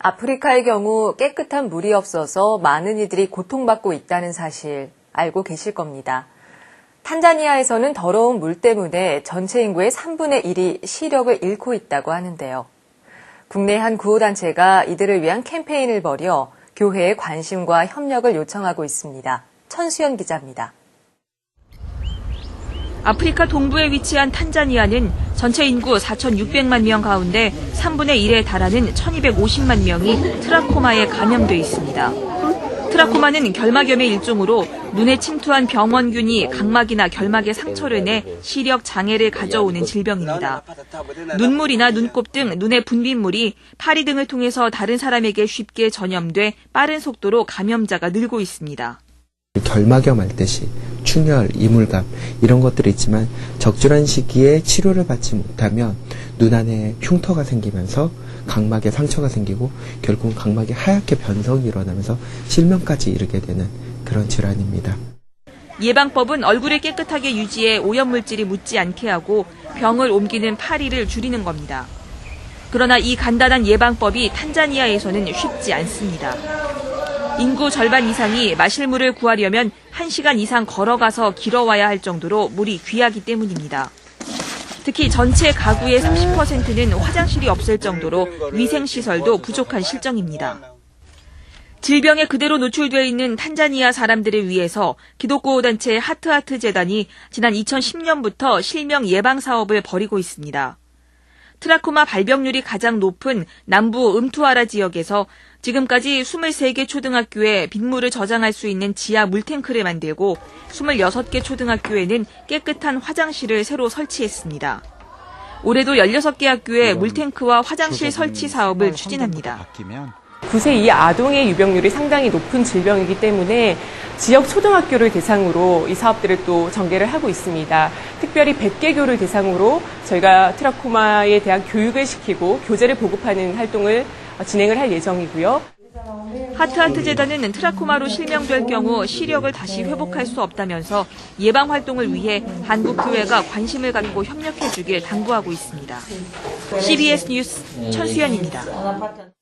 아프리카의 경우 깨끗한 물이 없어서 많은 이들이 고통받고 있다는 사실 알고 계실 겁니다. 탄자니아에서는 더러운 물 때문에 전체 인구의 3분의 1이 시력을 잃고 있다고 하는데요. 국내 한 구호단체가 이들을 위한 캠페인을 벌여 교회의 관심과 협력을 요청하고 있습니다. 천수연 기자입니다. 아프리카 동부에 위치한 탄자니아는 전체 인구 4,600만 명 가운데 3분의 1에 달하는 1,250만 명이 트라코마에 감염돼 있습니다. 트라코마는 결막염의 일종으로 눈에 침투한 병원균이 각막이나 결막에 상처를 내 시력 장애를 가져오는 질병입니다. 눈물이나 눈곱 등 눈의 분비물이 파리 등을 통해서 다른 사람에게 쉽게 전염돼 빠른 속도로 감염자가 늘고 있습니다. 결막염 앓듯이 충혈, 이물감 이런 것들이 있지만 적절한 시기에 치료를 받지 못하면 눈 안에 흉터가 생기면서 각막에 상처가 생기고 결국은 각막이 하얗게 변성이 일어나면서 실명까지 이르게 되는 그런 질환입니다. 예방법은 얼굴을 깨끗하게 유지해 오염물질이 묻지 않게 하고 병을 옮기는 파리를 줄이는 겁니다. 그러나 이 간단한 예방법이 탄자니아에서는 쉽지 않습니다. 인구 절반 이상이 마실 물을 구하려면 1시간 이상 걸어가서 길어와야 할 정도로 물이 귀하기 때문입니다. 특히 전체 가구의 30%는 화장실이 없을 정도로 위생시설도 부족한 실정입니다. 질병에 그대로 노출되어 있는 탄자니아 사람들을 위해서 기독교 단체 하트하트 재단이 지난 2010년부터 실명 예방 사업을 벌이고 있습니다. 트라코마 발병률이 가장 높은 남부 음투아라 지역에서 지금까지 23개 초등학교에 빗물을 저장할 수 있는 지하 물탱크를 만들고 26개 초등학교에는 깨끗한 화장실을 새로 설치했습니다. 올해도 16개 학교에 물탱크와 화장실 설치 사업을 추진합니다. 9세 이하 아동의 유병률이 상당히 높은 질병이기 때문에 지역 초등학교를 대상으로 이 사업들을 또 전개를 하고 있습니다. 특별히 100개 교를 대상으로 저희가 트라코마에 대한 교육을 시키고 교재를 보급하는 활동을 진행을 할 예정이고요. 하트하트 재단은 트라코마로 실명될 경우 시력을 다시 회복할 수 없다면서 예방 활동을 위해 한국 교회가 관심을 갖고 협력해 주길 당부하고 있습니다. CBS 뉴스 천수연입니다.